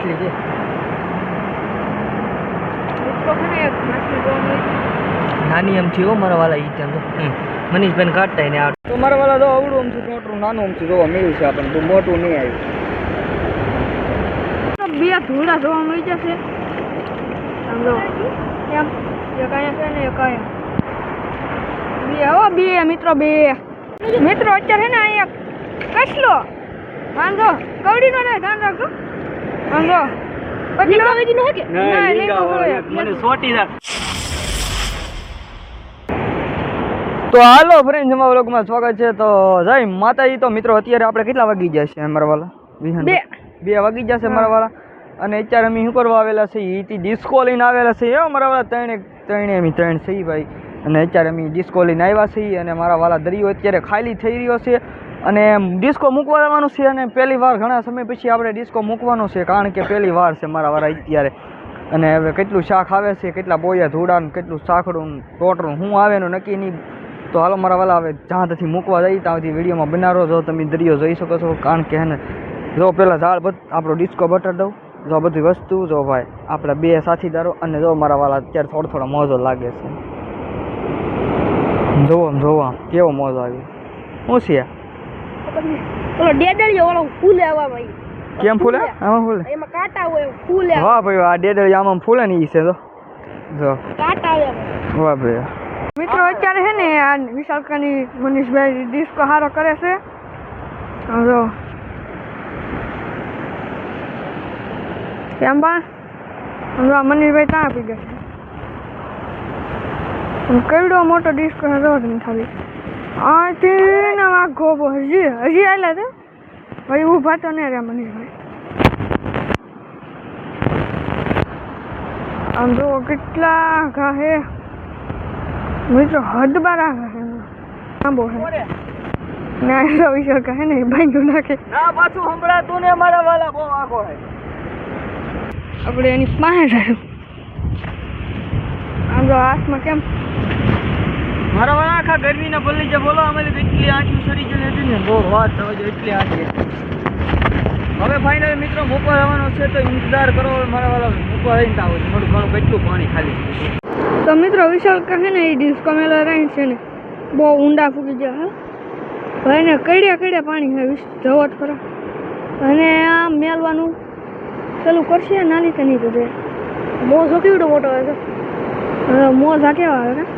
છે છે જોવા મળી નાની એમ થયો મારા વાલા ઈ ત્યાં તો હમ. કાઢતા ને આ તો મારા વાલા તો અવડું આમ મોટું નાનું આમ જોવા મળ્યું છે આપણને. બહુ મોટું નહીં આવ્યું. બે ધોળા જોવા મળી જશે. આમ જો. એમ. એક અહીંયા છે ને એક અહીંયા. બે હો બે મિત્રો બે. મિત્રો અત્યારે છે ને અહીંયા. કસલો વાંધો કવડીનો ને ધ્યાન રાખજો. વાંધો પછી નો વેજી નો હકે ના લીંગો મને સોટી જાય તો હાલો ફ્રેન્ડ જમા વ્લોગમાં સ્વાગત છે. તો જય માતાજી. તો મિત્રો અત્યારે આપણે કેટલા વાગી ગયા છે અમારા વાલા? વિહાન બે. બે. વાગી જશે મારા વાળા અને અત્યારે અમે શું કરવા આવેલા છે? ઈથી ડિસ્કો લઈને આવેલા છે. એ અમારા વાળા ત્રણે ત્રણે અમે ત્રણ છે ભાઈ. અને અત્યારે અમે ડિસ્કો લઈને આવ્યા છીએ. અને મારા વાળા દરિયો અત્યારે ખાલી થઈ રહ્યો છે. અને ડિસ્કો મૂકવા જવાનું છે અને પહેલી વાર ઘણા સમય પછી આપણે ડિસ્કો મૂકવાનો છે, કારણ કે પહેલી વાર છે મારા વાળા અત્યારે. અને હવે કેટલું શાક આવે છે, કેટલા બોયા ધૂળાનું કેટલું સાખડું ટોટરું શું આવે એનું નક્કી નહીં. તો હાલો મારા વાલા, હવે જ્યાંથી મૂકવા જઈએ ત્યાંથી વિડીયોમાં બનાવો જો તમે દરિયો જોઈ શકો છો, કારણ કે એને જો પહેલાં ઝાડ આપણો ડિસ્કો બટર દઉં, જો બધી વસ્તુ, જો ભાઈ, આપણા બે સાથીદારો અને જો મારા વાલા, અત્યારે થોડો થોડો મોજો લાગે છે. જોવો જોવા કેવો મોજો આવ્યો. શું છે? ઓલો ડેડળિયો ઓલો ફૂલે આવામાં કેમ ફૂલે? આમાં ફૂલે? એમાં કાંટા હોય ફૂલે વાહ ભાઈ આ ડેડળી આમાં ફૂલે ને ઈ છે તો જો. કાંટા આવે વાહ ભાઈ મિત્રો અત્યારે છે ને આ વિશાલકાની મનીષભાઈ ડિસ્કો હારો કરે છે. જો. કેમ પણ? જો મનીષભાઈ ત્યાં આપી ગયા કેવડો મોટો ડિસ્કો છે નથી ખાલી. આથી ના આ ગોબો હજી હજી આવેલા છે ભાઈ ઊભા તો નહીં રહ્યા મનીષભાઈ આમ જો કેટલા ઘા હે. મિત્રો હદ બારા આવે છે આંબો છે ના એનો વિચાર કહે ને ભાંગ્યું નાખે. ના પાછું તું ને મારા વાલા બહુ આખો હે. આપણે એની પાસે જશું આમ જો હાથમાં કેમ મારા વાળા આખા ગરમીના પલ્લી જે બોલો, અમે એટલી આંટી સડી ગયેલી હતી ને બહુ વાત થવા જોઈએ એટલી આંચી હવે ફાઇનલ મિત્રો મૂકવા જવાનો છે, તો ઇંતજાર કરો મારા વાળા મૂકવા આવીને આવો થોડું ઘણું કેટલું પાણી ખાલી. તો મિત્રો વિશાલ કહે ને, એ ડિસ્કો મેલા રહી છે ને, બહુ ઊંડા ફૂકી ગયા, હે? ભાઈને કડ્યા કડ્યા પાણી હે વિશ જવો જ ખરા. અને આ મેલવાનું પેલું કરશે નાલી તો નહીં બહુ મોજો ઉડો મોટો હોય છે હવે ઝાંક્યા આવે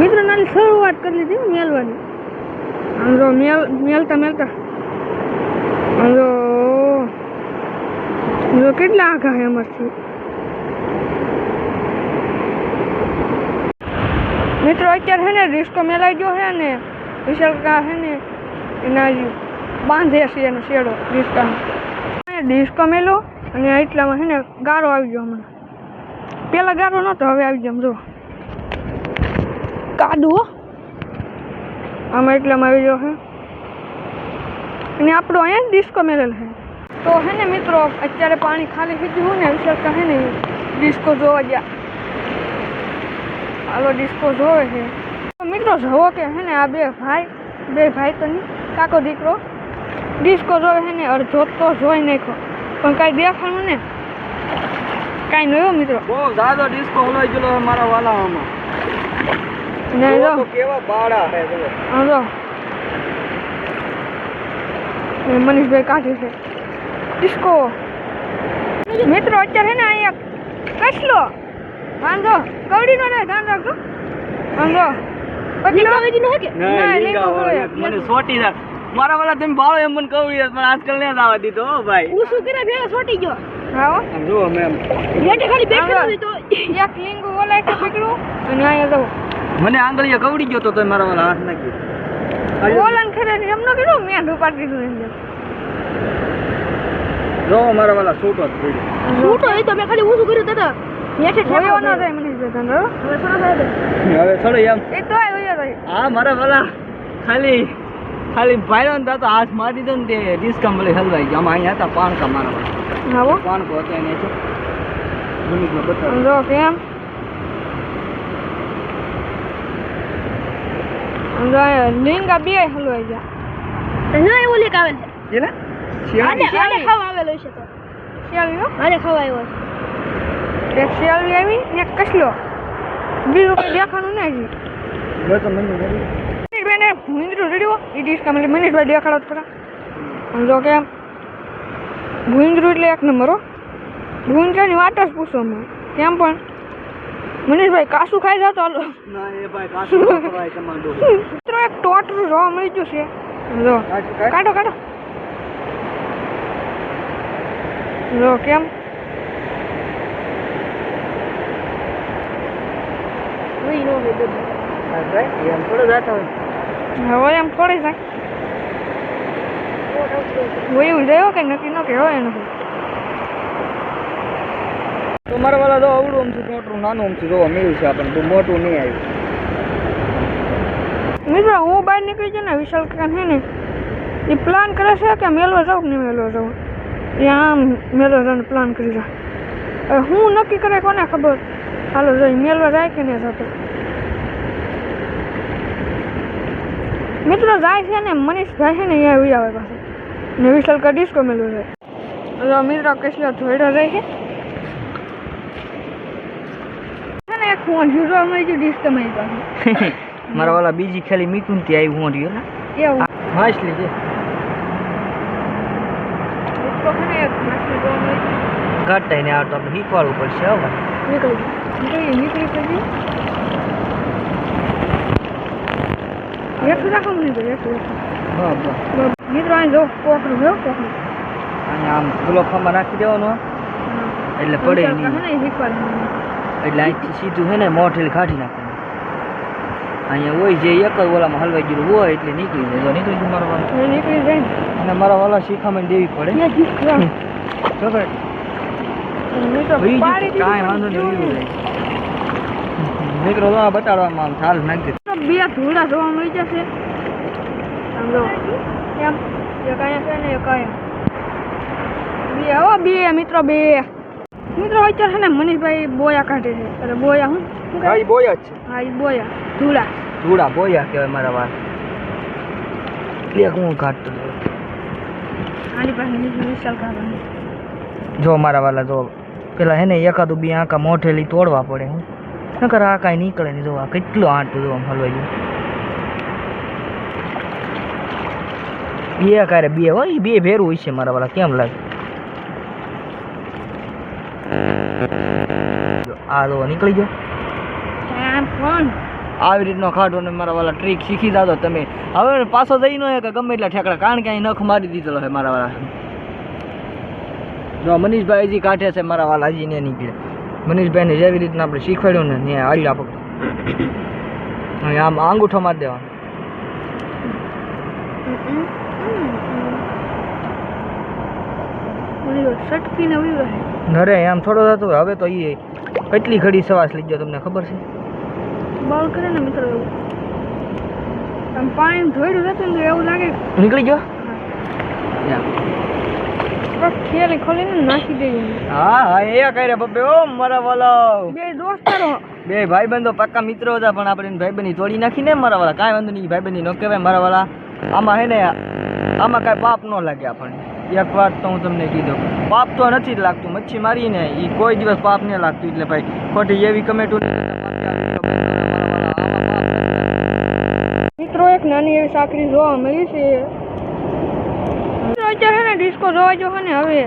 મિત્રો નાલી શરૂઆત કરી લીધી મેલવાની. આમ જો મેલ, મેલતા મેલતા. આમ જો જો કેટલા આઘા હે અમારથી. મિત્રો, અત્યારે છે ને રિસ્કો મેલાઈ ગયો છે ને વિશાલ હે ને, એના બાંધે છે એનો શેડો ડિસ્કાનો ડિસ્કો મેલો અને એટલામાં છે ને ગારો આવી ગયો હમણાં. પહેલાં ગારો નહોતો હવે આવી ગયો જો. કાદુ હો. આમાં એટલામાં આવી ગયો હે. અને આપણો અહીંયા ડિસ્કો મેરેલ છે તો હે ને મિત્રો અત્યારે પાણી ખાલી થઈ ગયું ને કા છે ને ડિસ્કો જોવા ગયા. હાલો ડિસ્કો જોવે છે તો મિત્રો જોવો કે હે ને આ બે ભાઈ બે ભાઈ તો નહીં કાકો દીકરો. ડિસ્કો જોવે છે ને અડધો તો જોઈ નાખ્યો. પણ કાંઈ દેખાણું ને કાંઈ નહીં હો મિત્રો. બહુ જાદો ડિસ્કો હલવાઈ ગયેલો મારા વાલામાં ને જો. કેવા બાળા હે જો હા જો. મનીષભાઈ કાઢે છે. ડિસ્કો મિત્રો અત્યારે છે ને અહીંયા કસલો. વાંધો કવડીનો ને ધ્યાન રાખજો. વાંધો મારા વાલા તમે બાળો એમ મને કહું પણ આજકાલ નહીં આવવા દીધો ભાઈ. હું શું કરે ભેગા છોટી ગયો. હા આમ મેમ ખાલી બેઠો તો. એક લીંગુ ઓલાય પકડું અને અહીંયા જો. મને આંગળીએ કવડી ગયો તો તો મારા વાળા હાથ નાખી બોલન ખરે ને એમનો કીધું મેં ઢુપાડી દીધું એમ. જો મારા વાળા છૂટો જ પડ્યો. છૂટો એ તો મેં ખાલી ઊંચું કર્યું દાદા બેઠે ઠેકો ન થાય મને બેઠા હવે થોડા હવે થોડો એમ. એ તો આવ્યો ભાઈ હા મારા વાલા ખાલી ખાલી ભાઈરો ને તો હાથ મારી દીધો ને તે ડિસ્કા મળી હલવાઈ ગયો. આમાં અહીંયા હતા પાણકા મારા વાલા. આવો પાણકો હતા એને છે જો કેમ જો અહીંયા લીંગા બે હલવાઈ ગયા. ના એવું લીક આવે છે. ને આને આને ખાવા આવેલો છે તો. મારે ખાવા આવ્યો છે. એક શિયાળી આવી ને એક કસલો. બીજું કંઈ દેખાનું નહીં હજી. જો તો મને કરી મનીષભાઈને ભૂંદરું રેડ્યો. એ ડિસ્કા એટલે મનીષભાઈ દેખાડો તો ખરા. જો કે ભૂંદરું એટલે એક નંબર હો. ભૂંદરાની વાત જ પૂછો અમે. કેમ પણ? મનીષભાઈ કાસું ખાઈ જાતો હાલો. ના એ ભાઈ કાસુ ખવાય તમારું મિત્રો એક ટોટરું જોવા મળી ગયું છે. જો કાઢો કાઢો. જો કેમ? એમ થોડો હવે એમ થોડી જાય. હોય એવું જાય કે નક્કી ન કે હોય નથી તો મારા વાળા તો અવડું અમથું મોટું નાનું અમથું જોવા મળ્યું છે આપણને બહુ મોટું નહીં આવ્યું. મિત્રો, હું બહાર નીકળી જાય ને, વિશાલ કાકા છે ને, એ પ્લાન કરે છે કે મેલવા જાઉં નહીં મેલવા જાઉં? એ આમ મેળો જવાનો પ્લાન કરી જાય હું નક્કી કરે કોને ખબર? હાલો, જઈ, મેલવા જાય કે નહીં જતો? મિત્રો, જાય છે ને, મનીષભાઈ છે ને અહીંયા આવી આવે પાસે ને વિશાલ કા ડિસ્કો જાય તો મિત્રો, કેટલા જોઈડો જાય છે? એક જોવા મળી ગયું ડિસ્કો પાસે મારા વાળા બીજી ખાલી મીકું થી આવી હું રહ્યો એવું? માછલી છે તો ને એક આવતો આપણે શીખવાડવું પડશે હવે નીકળી. નીકળી નીકળી પછી એકલું રાખો તો. હા બસ. બસ. મિત્રો અહીં જો કોકરું જો અહીંયા આમ ખાંબા નાખી દેવાનો એટલે પડે નહીં. શીખવાડવાનું. એટલે અહીંથી સીધું છે ને મોઠેલી કાઢી નાખવાનું. અહીંયા હોય જે એક જ ઓલામાં હલવાઈ ગયેલું હોય એટલે નીકળી જાય. જો નીકળી ગયું મારા વાળા. એ નીકળી જાય ને. અને મારા વાળા શીખામણ દેવી પડે. ત્યાં શીખવા. તો કે મિત્રો વહી ગયું પાડી તો કાંઈ વાંધો નહીં વહી દીધું. જાય મિત્રો તો આ બતાડવામાં આમ ચાલ નાખી. તો બે ધોળા જોવા મળી જશે. આમ જો. કેમ એક અહીંયા છે ને એક અહીંયા. બે હો બે મિત્રો બે. મિત્રો અત્યારે છે ને મનીષભાઈ બોયા કાઢે છે. અરે બોયા હું? હા એ બોય જ છે. હા એ બોયા. ધૂળા. ધૂળા બોયા કહેવાય મારા વાળ. એક હું કાઢતો આની પાસે વિશાલ કાઢવાનું જો મારા વાલા જો પેલા હે ને એકાદું બી આંકા મોઢેલી તોડવા પડે હું. નકર આ કાંઈ નીકળે નહીં. જો આ કેટલું આંટું જો આમ હલવાઈ ગયું. બે કારે બે હોય બે ભેરું હોય છે મારા વાળા. કેમ લાગે જો, આ જો નીકળી ગયો. આવી રીતનો ખાડો ને મારા વાળા ટ્રીક શીખી દાદો તમે. હવે પાછો જઈ ન કે ગમે એટલા ઠેકડા. કારણ કે અહીં નખ મારી દીધેલો છે મારા વાળા જો મનીષભાઈ હજી કાઢે છે મારા વાલા હજી ને નીકળે મનીષભાઈને જેવી રીતના આપણે શીખવાડ્યું ને ને આવી આપો આમ આંગૂઠો મારી દેવાનો ઓલી સટકીને નરે એમ થોડો થતો. હવે તો એ કેટલી ઘડી સવાસ લઈ ગયો તમને ખબર છે? બોલ કરે ને મિત્રો આમ પાણી ધોઈડું રહેતું ને એવું લાગે. નીકળી ગયો? કે ખોલીને નાખી દઈએ. હા હા એ કરે બબ્બે ઓ મારા વાલા. બે દોસ્તારો. બે ભાઈબંધો પાક્કા મિત્રો હતા પણ આપણે ભાઈબંધી તોડી નાખી ને મારા વાળા કાંઈ વાંધો નહીં ભાઈબંધી ન કહેવાય મારા વાળા આમાં હે ને આમાં કાંઈ પાપ ન લાગે આપણને. એક વાત તો હું તમને કીધું. પાપ તો નથી જ લાગતું મચ્છી મારીને એ કોઈ દિવસ પાપ નહીં લાગતું. એટલે ભાઈ ખોટી એવી કમેટો મિત્રો એક નાની એવી સાકરી જોવા મળી છે. અત્યારે ને ડિસ્કો જોવા જો ને હવે.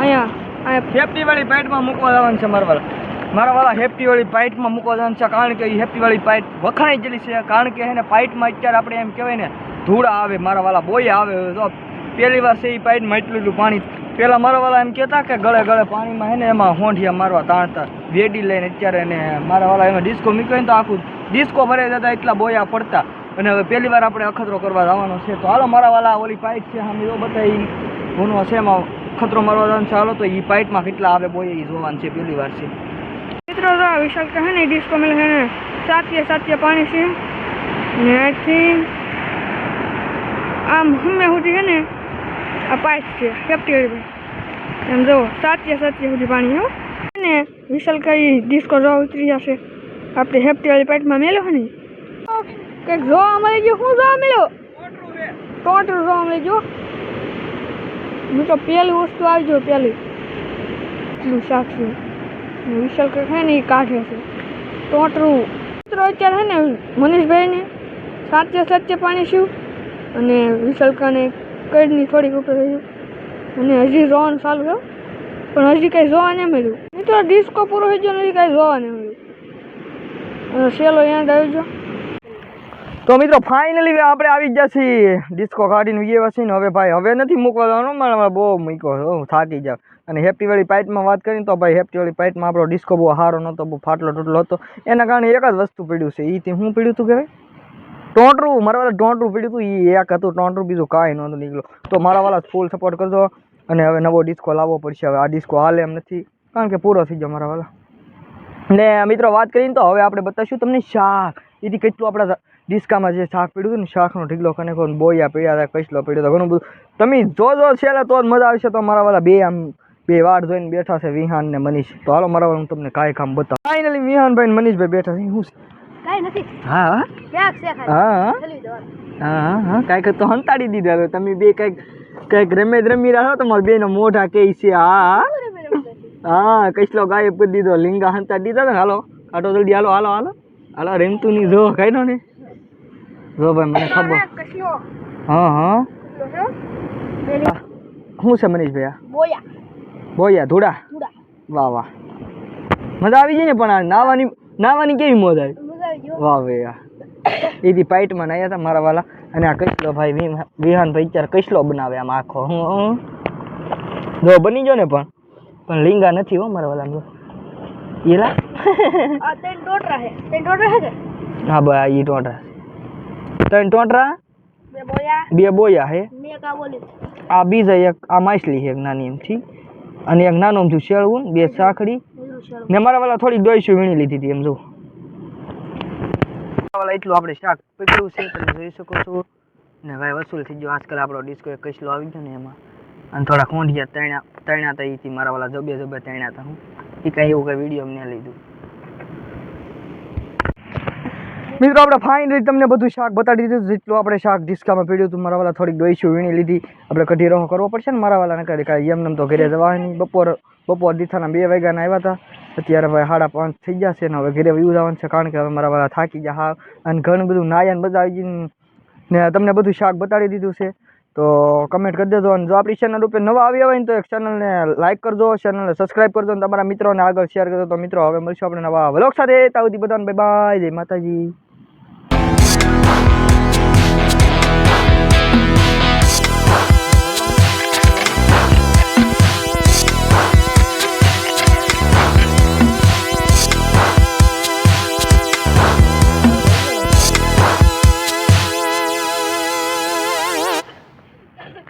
અહીંયા હેપ્ટી વાળી પાઇટમાં મૂકવા જવાનું છે મારા વાળા. મારા વાળા હેપ્ટી વાળી પાઇટમાં મૂકવા જવાનું છે કારણ કે એ હેપ્ટી વાળી પાઇટ વખણાઈ ગયેલી છે. કારણ કે એને પાઇટમાં અત્યારે આપણે એમ કહેવાય ને ધૂળા આવે મારા વાળા બોય આવે. તો પહેલી વાર છે એ પાઇડમાં એટલું એટલું પાણી પહેલાં મારાવાળા એમ કહેતા કે ગળે ગળે પાણીમાં હે ને એમાં હોંઠિયા મારવા તાણતા. વેડી લઈને અત્યારે ને મારાવાળા એમાં ડિસ્કો મૂકીને તો આખું ડિસ્કો ભરાઈ જતા એટલા બોયા પડતા. અને હવે પહેલી વાર આપણે અખતરો કરવા જવાનો છે. તો હાલો મારાવાળા ઓલી પાઇટ છે સામે જો એ ગુનો છે એમાં ખતરો મારવા જવાનું છે. હાલો તો એ પાઇટમાં કેટલા આવે બોય એ જોવાનું છે પહેલી વાર છે. મિત્રો આ વિશાલ કહે ને ડિસ્કો મેળ છે ને સાતીએ સાતીએ પાણી છે. ને આજથી આમ હમે સુધી છે ને આ પાઇપ છે વાળી એમ જો સાતીએ સાતીએ સુધી પાણી હો. ને વિશાલ કઈ ડિસ્કો જો ઉતરી જશે? આપણે હેફ્ટી વાળી પાઇપમાં મેલ્યો છે ને? કંઈક જોવા મળી ગયો શું જોવા મળ્યો? ટોટલ જોવા મળી હું તો પહેલી વસ્તુ આવજો પહેલી. એટલું શાક છે વિશાલ કે છે ને એ કાઢે છે. ટોટરું મિત્રો, અત્યારે છે ને, મનીષભાઈને સાચે સાચે પાણી શું અને વિશાલ કડની થોડીક ઉપર અને હજી જોવાનું ચાલુ છે. પણ હજી કાંઈ જોવા નહીં મળ્યું. મિત્રો ડિસ્કો પૂરો થઈ ગયો હજી કાંઈ જોવા નહીં મળ્યું. અને સેલો એન્ડ આવી ગયો. તો મિત્રો ફાઇનલી આપણે આવી ગયા છીએ. ડિસ્કો કાઢીને વીએ છીએ ને, હવે ભાઈ, હવે નથી મૂકવા જવાનું મારે બહુ મૂક્યો હું થાકી જાઉં અને હેપ્ટી વાળી પાઇટમાં વાત કરીને તો ભાઈ હેપ્ટી વાળી પાઇટમાં આપણો ડિસ્કો બહુ સારો નહોતો, બહુ ફાટલો તૂટલો હતો. એના કારણે એક જ વસ્તુ પડ્યું છે. એ તે હું પડ્યું હતું કહેવાય? ટોંટરું મારા વાળા ટોંટરું પીડ્યું હતું એ એક હતું ટોંટરું બીજું કાંઈ નહોતું નીકળ્યું. તો મારા વાળા ફૂલ સપોર્ટ કરજો. અને હવે નવો ડિસ્કો લાવવો પડશે. હવે આ ડિસ્કો હાલે એમ નથી. કારણ કે પૂરો થઈ ગયો મારા વાળા. ને મિત્રો, વાત કરીને તો હવે આપણે બતાવીશું તમને શાક. એથી કેટલું આપણા ડિસ્કામાં જે શાક પીડ્યું હતું ને, શાકનો ઢીકલો કનેકો બોયા પડ્યા હતા કચલો પડ્યો હતો, ઘણું બધું. તમે જોજો છેલ્લે તો જ મજા આવશે. તો મારા વાળા બે આમ, બે વાડ જોઈને બેઠા છે વિહાન ને મનીષ. તો હાલો મારા હું તમને કાંઈ કામ બતાવું. ફાઇનલી વિહાનભાઈ મનીષભાઈ બેઠા છે. છે કાંઈ નથી. હા હા. ક્યાંક છે હા હા. કાંઈક તો હંતાડી દીધા હવે તમે બે કંઈક કંઈક રમે રમી રહ્યા છો? તમારા બેનો મોઢા કે છે? હા હા. કસલો ગાયબ કરી દીધો. લિંગા હંતા દીધા ને? હાલો. આટો જલ્દી હાલો હાલો હાલો. હાલો રેમતું ની જો કાઢો ને? જો ભાઈ મને ખબર. હા હા. શું છે મનીષભાઈ આ? બોયા. બોયા ધોડા વાહ વાહ. મજા આવી જાય ને પણ આ નાવાની નાવાની કેવી મોજ આવી? વાહ એથી વાહ. એથી પાઇટમાં નાયા હતા મારા વાલા. અને આ કઈસલો ભાઈ વિહાન ભાઈ અત્યારે કઈસલો બનાવે આમ આખો હું હું. જો બની ગયો ને પણ. પણ લીંગા નથી હો મારા વાલા જો એલા ત્રણ ટોટરા છે. ત્રણ ટોટરા છે હા ભાઈ ઈ ટોટરા ત્રણ ટોટરા? બે બોયા. બે બોયા હે? આ બીજા એક આ માછલી છે એક નાની એમથી. અને એક નાનો અમથું શેળવું બે સાખડી છે ને મારા વાલા થોડી દોઈશું વીણી લીધી હતી એમ જો. વાલા એટલું આપણે શાક પીકડ્યું છે, તમે જોઈ શકો છો. ને ભાઈ વસૂલ થઈ ગયો. આજકાલ આપણો ડિસ્કો એક કસલો આવી ગયો ને એમાં. અને થોડા કોંઢિયા તણ્યા તણ્યા હતા એથી મારા વાળા જબે જબે તણ્યા હતા હું. એ કાંઈ એવું કાંઈ વીડિયો મેં લીધું. મિત્રો, આપણે ફાઇનલી તમને બધું શાક બતાડી દીધું. જેટલું આપણે શાક ડિસ્કામાં પીડ્યું હતું, મારા વાળા થોડીક ડોઈશું વીણી લીધી. આપણે કઢી રહો કરવો પડશે ને મારા વાળાને કરી કાંઈ એમ તો ઘરે જવા નહીં. બપોર બપોર દીથાના બે વાગ્યાના આવ્યા હતા. અત્યારે ભાઈ સાડા પાંચ થઈ જશે ને હવે ઘરે વ્યૂઝ આવવાનું છે કારણ કે હવે મારા વાલા થાકી ગયા હા. અને ઘણું બધું નાયન બધા આવી ગયું ને તમને બધું શાક બતાડી દીધું છે. તો કમેન્ટ કરી દેજો અને જો આપણી ચેનલ ઉપર નવા આવ્યા હોય ને તો એક ચેનલને લાઇક કરજો ચેનલને સબસ્ક્રાઇબ કરજો અને તમારા મિત્રોને આગળ શેર કરજો. તો મિત્રો, હવે મળશું આપણે નવા વ્લોગ સાથે. ત્યાં બધાને બાય બાય જય માતાજી.